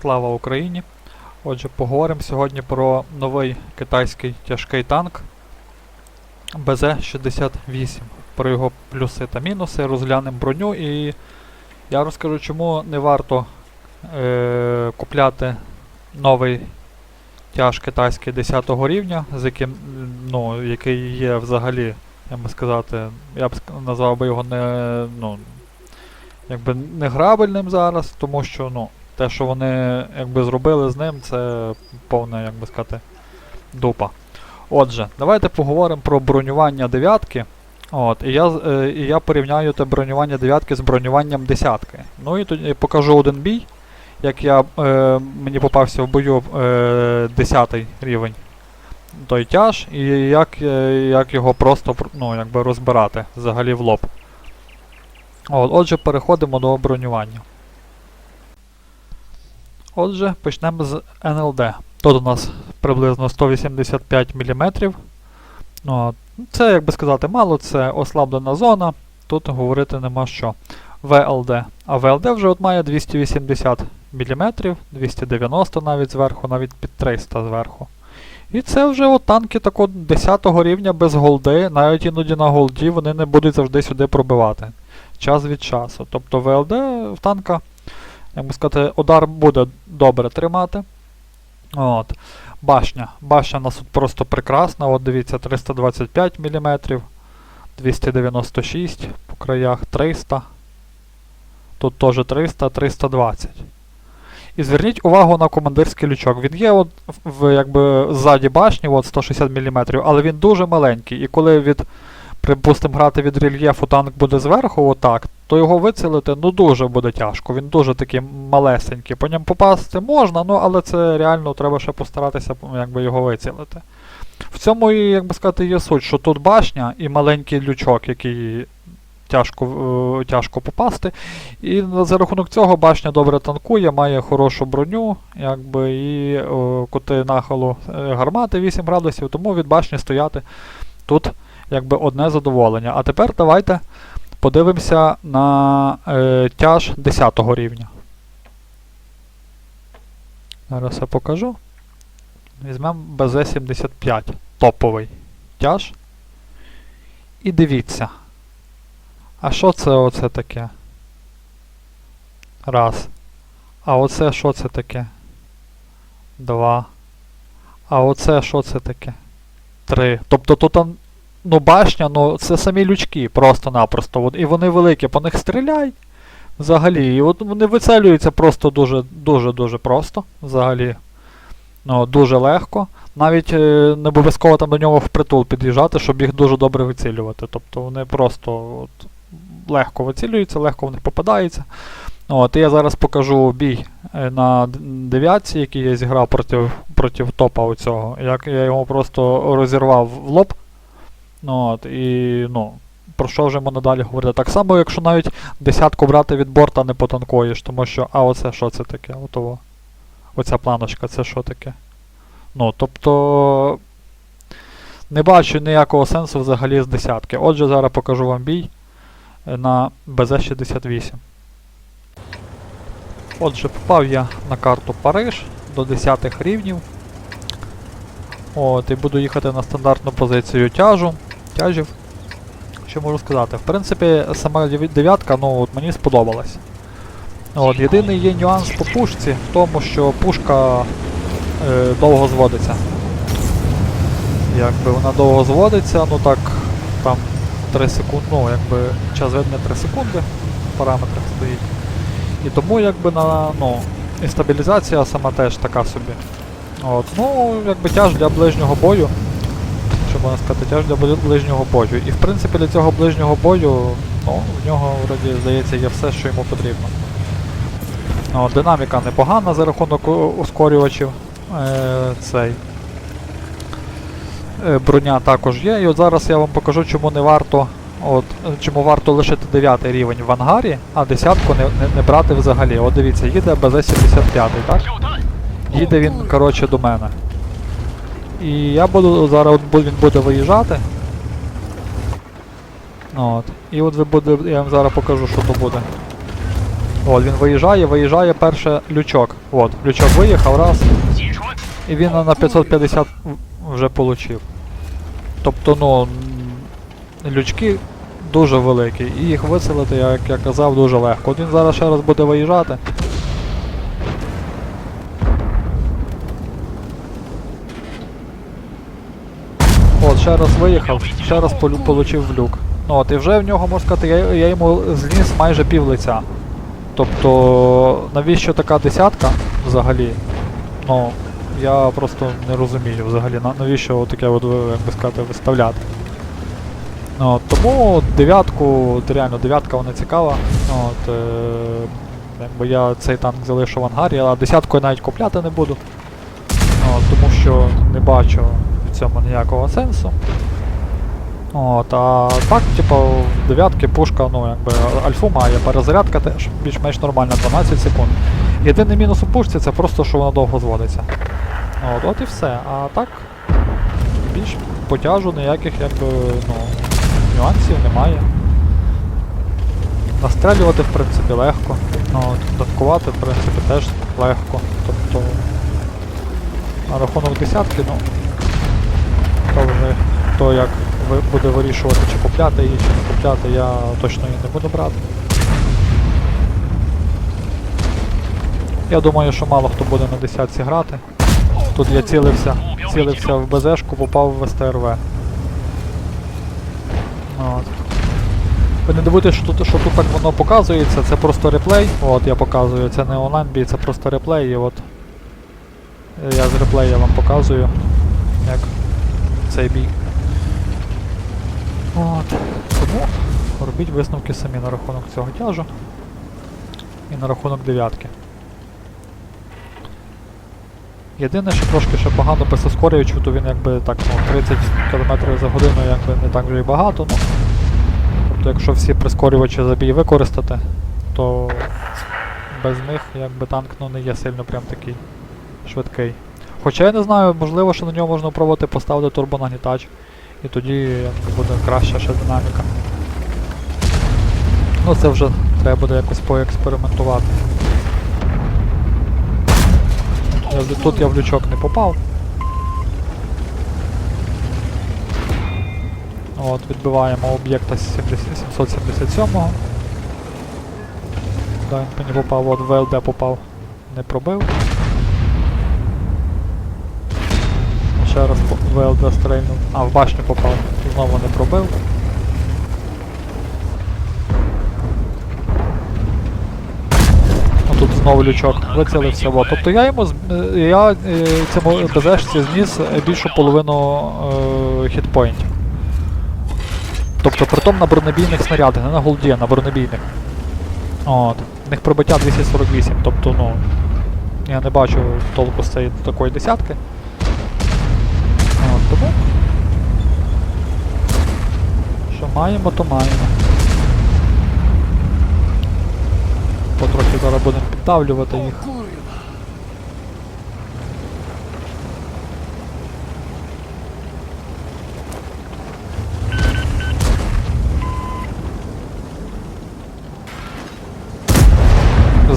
Слава Україні! Отже, поговоримо сьогодні про новий китайський тяжкий танк БЗ-68, про його плюси та мінуси, розглянемо броню і я розкажу, чому не варто е- купляти новий тяж китайський 10 рівня, з яким, ну, який є взагалі, я би сказати, я б назвав би його не, ну, якби не грабельним зараз, тому що ну, те, що вони якби зробили з ним, це повна, як би сказати, дупа. Отже, давайте поговоримо про бронювання дев'ятки. От, і я, е, і я порівняю те бронювання дев'ятки з бронюванням десятки. Ну і тоді покажу один бій, як я, е, мені попався в бою е, 10 рівень той тяж, і як, е, як його просто ну, якби розбирати взагалі в лоб. От, отже, переходимо до бронювання. Отже, почнемо з НЛД. Тут у нас приблизно 185 мм. Це, як би сказати, мало, це ослаблена зона. Тут говорити нема що. ВЛД. А ВЛД вже от має 280 мм, 290 навіть зверху, навіть під 300 зверху. І це вже от танки такого 10 рівня без голди, навіть іноді на голді вони не будуть завжди сюди пробивати. Час від часу. Тобто ВЛД в танка як би сказати, удар буде добре тримати. От. Башня. Башня у нас тут просто прекрасна. От дивіться, 325 мм, 296 по краях, 300. Тут теж 300, 320. І зверніть увагу на командирський лючок. Він є от в, якби ззаді башні, от 160 мм, але він дуже маленький. І коли від, припустимо, грати від рельєфу танк буде зверху, отак, то його вицілити ну дуже буде тяжко. Він дуже такий малесенький. По ньому попасти можна, ну але це реально треба ще постаратися ну, якби, його вицілити. В цьому як би сказати, є суть, що тут башня і маленький лючок, який тяжко, е, тяжко попасти. І за рахунок цього башня добре танкує, має хорошу броню, якби, і е, кути нахилу е, гармати 8 градусів, тому від башні стояти тут якби одне задоволення. А тепер давайте подивимося на е, тяж 10 рівня. Зараз я покажу. Візьмемо БЗ-75, топовий тяж. І дивіться. А що це оце таке? Раз. А оце що це таке? Два. А оце що це таке? Три. Тобто тут там ну, башня, ну це самі лючки просто-напросто. І вони великі, по них стріляй. Взагалі. І от вони вицелюються просто дуже дуже дуже просто. Взагалі. Ну, дуже легко. Навіть е, не обов'язково там до нього впритул під'їжджати, щоб їх дуже добре вицілювати. Тобто вони просто от, легко вицілюються, легко в них попадається. От, і я зараз покажу бій е, на дев'ятці, який я зіграв проти, проти топа оцього. Як я його просто розірвав в лоб. Ну, от, і, ну, про що вже можна далі говорити? Так само, якщо навіть десятку брати від борта не потанкуєш, тому що, а оце що це таке? Отого. Оця планочка, це що таке? Ну, тобто. Не бачу ніякого сенсу взагалі з десятки. Отже, зараз покажу вам бій е, на БЗ-68. Отже, попав я на карту Париж до 10 рівнів. От, і буду їхати на стандартну позицію тяжу, тяжів. Що можу сказати? В принципі, сама дев'ятка, ну от мені сподобалась. От, єдиний є нюанс по пушці в тому, що пушка е, довго зводиться. Якби вона довго зводиться, ну так, там 3 секунди, ну якби час ведення 3 секунди в параметрах стоїть. І тому якби на, ну, і стабілізація сама теж така собі. От, ну, якби тяж для ближнього бою. Можна сказати, тяж для ближнього бою. І в принципі для цього ближнього бою, ну, в нього вроді здається є все, що йому потрібно. От, динаміка непогана за рахунок ускорювачів. Е, цей. Е, броня також є. І от зараз я вам покажу, чому не варто. От, чому варто лишити 9 рівень в ангарі, а десятку не, не, не брати взагалі. От дивіться, їде БЗ-75, так? Їде він, коротше, до мене. І я буду зараз от він буде виїжджати. От. І от ви буде, я вам зараз покажу, що то буде. От, він виїжджає, виїжджає перше лючок. От, лючок виїхав, раз. І він на 550 вже получив. Тобто, ну, лючки дуже великі. І їх виселити, як я казав, дуже легко. От він зараз ще раз буде виїжджати. Ще раз виїхав, ще раз получив в люк. Ну от, і вже в нього, можна сказати, я, я йому зніс майже пів лиця. Тобто, навіщо така десятка взагалі? Ну, я просто не розумію взагалі, навіщо таке як би сказати, виставляти. Ну, от, тому дев'ятку, реально дев'ятка вона цікава. Ну, От, е, якби я цей танк залишу в ангарі, а десятку я навіть купляти не буду. От, тому що не бачу цьому ніякого сенсу. От, а так, типу, в дев'ятки пушка, ну, якби альфу має, перезарядка теж більш-менш нормальна, 12 секунд. Єдиний мінус у пушці це просто, що вона довго зводиться. От, от і все. А так, більш потяжу ніяких якби, ну, нюансів немає. Настрелювати, в принципі, легко. Ну, от, в принципі, теж легко. Тобто, на рахунок десятки, ну, вже то як буде вирішувати, чи купляти її, чи не купляти, я точно її не буду брати. Я думаю, що мало хто буде на десятці грати. Тут я цілився, цілився в БЗшку, попав в СТРВ. От. Ви не дивуйтесь, що тут, що тут так воно показується, це просто реплей. От я показую, це не онлайн бій, це просто реплей. І от я з реплея вам показую, як цей бій. От. Тому робіть висновки самі на рахунок цього тяжу і на рахунок дев'ятки. Єдине, що трошки ще погано ускорювачів, то він якби так, ну, 30 км за годину якби не так вже і багато. Ну. Тобто якщо всі прискорювачі забій використати, то без них якби танк ну, не є сильно прям такий швидкий. Хоча я не знаю, можливо, що на нього можна пробувати поставити турбонагнітач. І тоді буде краща ще динаміка. Ну це вже треба буде якось поекспериментувати. Я, тут я в лючок не попав. От, відбиваємо об'єкта 777-го. Да, він не попав, от ВЛД попав, не пробив. Ще раз ВЛД стрельнув. А, в башню попав, знову не пробив. Ну, Тут знову лючок вицілився. Тобто я йому е, я е, цьому БЗшці зніс е, більшу половину е, хітпоінтів. Тобто притом на бронебійних снарядах, не на голді, а на бронебійних. От. В них пробиття 248, тобто, ну. Я не бачу толку з цієї такої десятки. Тому. Що маємо, то маємо. Потрохи зараз будемо піддавлювати їх.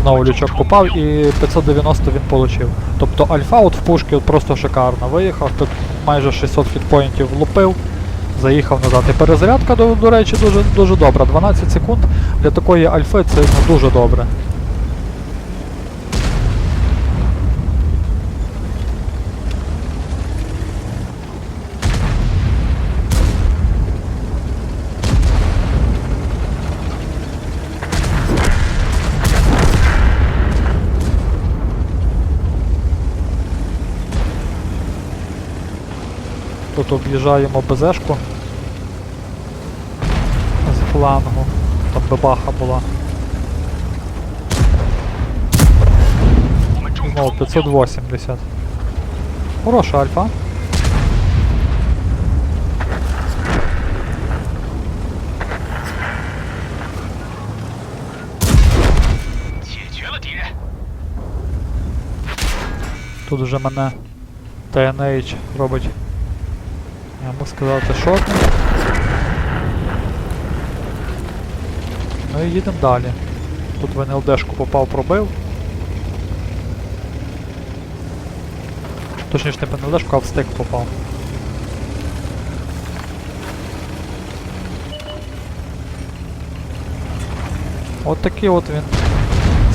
Знову лючок попав і 590 він получив. Тобто альфаут в пушки просто шикарно. Виїхав, тут майже 600 хітпоінтів влупив, заїхав назад. І перезарядка, до, до речі, дуже, дуже добра. 12 секунд для такої альфи це ну, дуже добре. тут об'їжджаємо БЗшку з флангу. Там бебаха була. Знову 580. Хороша альфа. Тут вже мене TNH робить я можу сказати, шок. Ну і їдемо далі. Тут в НЛДшку попав, пробив. Точніше не в НЛДшку, а в стик попав. От такий от він.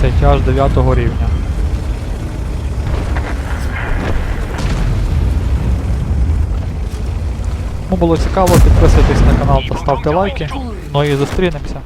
Цей тяж 9 рівня. Кому було цікаво, підписуйтесь на канал та ставте лайки. Ну і зустрінемося.